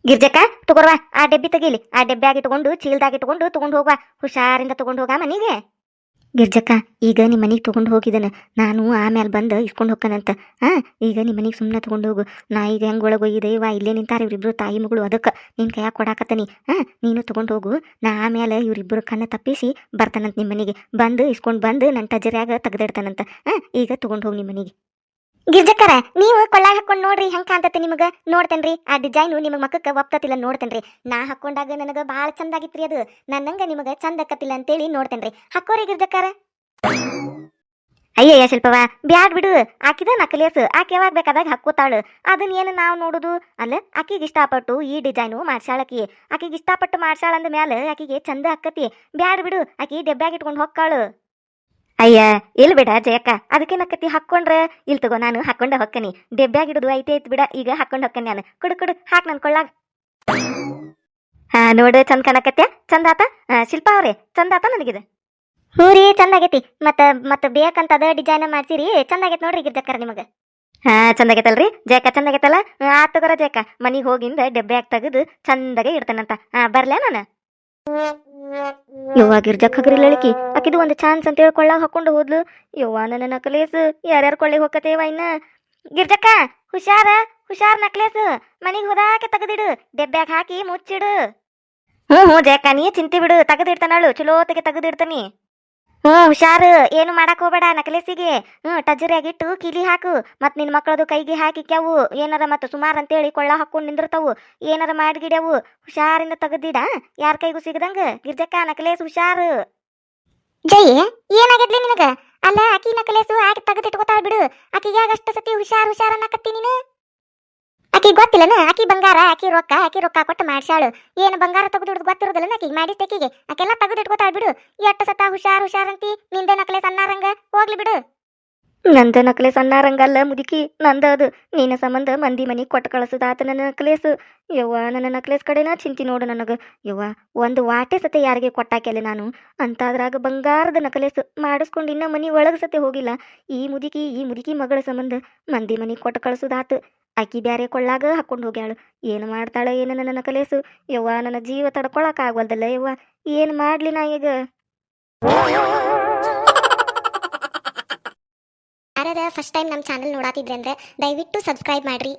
ಗಿರ್ಜಕ್ಕ, ತಗೋರ್ವಾ. ಆ ಡೆಬ್ಬಿ ತೆಗೀಲಿ. ಆ ಡೆಬ್ಬ್ಯಾಗ ಇಟ್ಕೊಂಡು ಚೀಲ್ದಾಗ ಇಟ್ಕೊಂಡು ತಗೊಂಡು ಹೋಗ್ವಾ. ಹುಷಾರಿಂದ ತಗೊಂಡು ಹೋಗ ಮನೆಗೆ. ಗಿರ್ಜಕ್ಕ, ಈಗ ನಿಮ್ಮ ಮನೆಗೆ ತೊಗೊಂಡು ಹೋಗಿದ್ದಾನೆ ನಾನು ಆಮೇಲೆ ಬಂದು ಇಸ್ಕೊಂಡು ಹೋಗ್ಕನಂತ ಹಾಂ ಈಗ ನಿಮ್ಮ ಮನೆಗೆ ಸುಮ್ಮನೆ ತೊಗೊಂಡು ಹೋಗು. ನಾ ಈಗ ಹೆಂಗೆ ಒಳಗೆ ಒಯ್ಯಿದೆ ಇವ ಇಲ್ಲೇ ನಿಂತಾರೆ ಇವರಿಬ್ರು ತಾಯಿ ಮಗಳು ಅದಕ್ಕೆ. ನಿನ್ನ ಕೈಯಾಗ ಕೊಡಾಕತ್ತಾನಿ. ಹಾ ನೀನು ತೊಗೊಂಡು ಹೋಗು. ನಾ ಆಮೇಲೆ ಇವರಿಬ್ಬರು ಕಣ್ಣ ತಪ್ಪಿಸಿ ಬರ್ತಾನಂತ ನಿಮ್ಮ ಮನೆಗೆ. ಬಂದು ಇಸ್ಕೊಂಡು ಬಂದು ನನ್ನ ಟಜರ್ಯಾಗ ತೆಗ್ದಿಡ್ತಾನಂತ. ಹಾ ಈಗ ತೊಗೊಂಡು ಹೋಗಿ ನಿಮ್ಮ ಮನೆಗೆ. ಗಿರ್ಜಕ್ಕರ, ನೀವು ಕೊಳ್ಳಾಗ ಹಾಕೊಂಡ್ ನೋಡ್ರಿ, ಹೆಂಗ್ ಕಾಣ್ತತೆ ನಿಮಗ? ನೋಡ್ತೇನ್ರಿ, ಆ ಡಿಸೈನು ನಿಮಗ್ ಮಕ್ಕಕ್ಕೆ ಒಪ್ತತಿಲ್ಲ, ನೋಡ್ತೇನ್ರಿ. ನಾ ಹಾಕೊಂಡಾಗ ನನಗ ಬಾಳ ಚಂದ ಆಗಿತ್ರಿ ಅದು. ನನ್ನಂಗ ನಿಮಗ ಚಂದ ಕತ್ತಿಲ್ಲ ಅಂತೇಳಿ ನೋಡ್ತೇನ್ರಿ. ಹಾಕೋರಿ ಗಿರ್ಜಕ್ಕರ. ಅಯ್ಯಯ್ಯ ಶಿಲ್ಪವ ಬ್ಯಾಡ್ ಬಿಡು. ಆಕಿದ ನಕಲೇಸ್. ಆಕೆ ಯಾವಾಗ ಬೇಕಾದಾಗ ಹಾಕೋತಾಳು ಅದನ್ನ ಏನು ನಾವು ನೋಡುದು? ಅಲ್ಲ, ಆಕಿಗೆ ಇಷ್ಟಪಟ್ಟು ಈ ಡಿಸೈನು ಮಾಡ್ಸಾಳಕಿ ಆಕಿಗೆ ಇಷ್ಟಪಟ್ಟು ಮಾಡ್ಸಾಳ ಅಂದ ಮ್ಯಾಲ ಆಕಿಗೆ ಚಂದ ಹಾಕತಿ ಬ್ಯಾಡ್ ಬಿಡು, ಆಕಿ ಡೆಬ್ಬ್ಯಾಗ ಇಟ್ಕೊಂಡು ಹೊಕ್ಕಾಳು. ಅಯ್ಯ, ಇಲ್ ಬಿಡ ಜಯಕ್ಕ ಅದಕ್ಕೇನಕ್ಕತಿ ಹಾಕೊಂಡ್ರೆ ಇಲ್ ತಗೋ, ನಾನು ಹಾಕೊಂಡ ಹೊಕ್ಕನಿ. ಡೆಬ್ಬ್ಯಾಗ ಇಡುದು ಐತೆ ಐತ್ ಬಿಡ, ಈಗ ಹಾಕೊಂಡ್ ಹೊಕ್ಕನಿ ನಾನು. ಕುಡು ಕುಡು, ಹಾಕ್ ನನ್ ಕೊಳ್ಳಾಗ. ಹಾ, ನೋಡು, ಚಂದ ಕಾಣಕತ್ಯ ಚಂದ ಆತ? ಶಿಲ್ಪ ಅವ್ರೆ, ಚಂದ ಆತ ನನಗಿದೆ? ಹ್ಞೂ ರೀ, ಚಂದ ಮತ್ತ ಮತ್ತ ಬೇಕಂತ ಅದ ಡಿಸೈನ್ ಮಾಡ್ಸಿರಿ, ಚಂದ ಆಗೈತಿ ನೋಡ್ರಿ ಗಿರ್ಜಕ್ಕರ ನಿಮಗ. ಹಾ ಚಂದಾಗೈತಲ್ರಿ ಜಯಕ ಚಂದಾಗೈತಲ್ಲ ಆ ತಗೋರ ಜಯಕ ಮನಿಗ್ ಹೋಗಿಂದ ಡೆಬ್ಬ್ಯಾಗ ತೆಗೆದು ಚಂದಾಗೆ ಇಡ್ತಾನಂತ. ಹಾ ಬರ್ಲಾ ನಾನು? ಯವ್ವ ಗಿರ್ಜಕ್ ಹಗರಿಲ್ಲಳಿಕಿ ಆಕಿದು ಒಂದು ಚಾನ್ಸ್ ಅಂತ ಹೇಳಿ ಕೊಳ್ಳಾಗ ಹಾಕೊಂಡು ಹೋದ್ಲು. ಯವ್ವ ನನ್ನ ನಕಲೇಸ್ ಯಾರ್ಯಾರ ಕೊಳ್ಳಿಗೆ ಹೋಗತ್ತೇವ ಇನ್ನ? ಗಿರ್ಜಕ್ಕ ಹುಷಾರ ಹುಷಾರ್ ನಕ್ಲೇಸ್ ಮನೆಗೆ ಹೋದಾಕೆ ತೆಗೆದಿಡು ಡೆಬ್ಬ್ಯಾಗ ಹಾಕಿ ಮುಚ್ಚಿಡು. ಹ್ಞೂ ಹ್ಞೂ ಜಯಕ್ಕ ನೀ ಚಿಂತೆ ಬಿಡು ತೆಗೆದಿಡ್ತಾನಳು ಚಲೋತೆಗೆ ತೆಗೆದಿಡ್ತಾನಿ. ಹ್ಞೂ, ಹುಷಾರು. ಏನು ಮಾಡಕ್ ಹೋಗ್ಬೇಡ ನಕಲೇಸಿಗೆ. ಹ್ಞೂ ಟಜರಿಯಾಗಿಟ್ಟು ಕಿಲಿ ಹಾಕು. ಮತ್ ನಿನ್ ಮಕ್ಕಳದು ಕೈಗೆ ಹಾಕಿ ಕ್ಯಾವು. ಏನಾರ ಮತ್ತೆ ಸುಮಾರು ಅಂತೇಳಿ ಕೊಳ್ಳ ಹಾಕೊಂಡು ನಿಂದಿರ್ತಾವು. ಏನಾರ ಮಾಡಿಗಿಡ್ಯಾವು. ಹುಷಾರಿಂದ ತೆಗದಿಡ. ಯಾರ ಕೈಗೂ ಸಿಗದಂಗ? ಗಿರ್ಜಕ್ಕ ನಕಲೇಸ್ ಹುಷಾರು. ಜೈ ಏನಾಗಿದ್ಲಿ ನಿನಗೆ? ಅಲ್ಲ ಆಕಿ ನಕಲೇಸು ಆಕಿ ತೆಗೆದಿಟ್ಕೋತಾಳ ಬಿಡು. ಆಕಿಗೆ ಯಾಗಷ್ಟ ಸತಿ ಹುಷಾರ್ ಹುಷಾರ್ ಅನ್ನಕತ್ತಿ ನೀನು. ಆಕಿ ಗೊತ್ತಿಲ್ಲನ? ಆಕಿ ಬಂಗಾರ, ಆಕಿ ರೊಕ್ಕ ಆಕಿ ರೊಕ್ಕ ಕೊಟ್ಟು ಮಾಡ್ಸಾಳು ಏನು ಬಂಗಾರ ತೆಗೆದು ಗೊತ್ತಿರೋದಿಲ್ಲ ಆಕಿಗೆ? ಮಾಡಿಸ್ತೇಕಿಗೆ ಆಕೆಲ್ಲ ತೆಗೆದಿಟ್ಕೋತಾಳ್ ಬಿಡು. ಎಷ್ಟು ಸತ ಹುಷಾರ್ ಹುಷಾರ್ ಅಂತಿ? ನಿಂದೆ ನಕಲೆ ಸಣ್ಣಾರಂಗ? ಹೋಗ್ಲಿ ಬಿಡು. ನಂದ ನಕಲೆ ಅನ್ನಾರಂಗಲ್ಲ ಮುದುಕಿ, ನಂದ ಅದು. ನಿನ್ನ ಸಂಬಂಧ ಮಂದಿ ಮನಿ ಕೊಟ್ಟು ಕಳಿಸದಾತ ನನ್ನ ನಕಲೇಸು. ಯವ್ವ, ನನ್ನ ನಕಲೇಸ್ ಕಡೆನ ಚಿಂತಿ ನೋಡು ನನಗೆ. ಯವ್ವ, ಒಂದು ವಾಟೆ ಸತೆ ಯಾರಿಗೆ ಕೊಟ್ಟಾಕೆಲ್ಲ ನಾನು? ಅಂತಾದ್ರಾಗ ಬಂಗಾರದ ನಕಲೇಸ್ ಮಾಡಿಸ್ಕೊಂಡು ಇನ್ನ ಮನಿ ಒಳಗೆ ಸತೆ ಹೋಗಿಲ್ಲ. ಈ ಮುದುಕಿ ಈ ಮುದುಕಿ ಮಗಳ ಸಂಬಂಧ ಮಂದಿ ಮನಿ ಕೊಟ್ಟು ಕಳಿಸೋದಾತು. ಆಕಿ ಬ್ಯಾರೆ ಕೊಳ್ಳಾಗ ಹಾಕೊಂಡು ಹೋಗ್ಯಾಳು. ಏನು ಮಾಡ್ತಾಳ ಏನು ನನ್ನ ಕಲೇಸು ಯವ್ವ, ನನ್ನ ಜೀವ ತಡ್ಕೊಳಕ್ ಆಗ್ವಲ್ದಲ್ಲ ಯವ್ವ. ಏನು ಮಾಡ್ಲಿ ನಾ ಈಗ? ಯಾರದ ಫಸ್ಟ್ ಟೈಮ್ ನಮ್ಮ ಚಾನಲ್ ನೋಡಾತಿದ್ರೆ ಅಂದ್ರೆ ದಯವಿಟ್ಟು ಸಬ್ಸ್ಕ್ರೈಬ್ ಮಾಡ್ರಿ.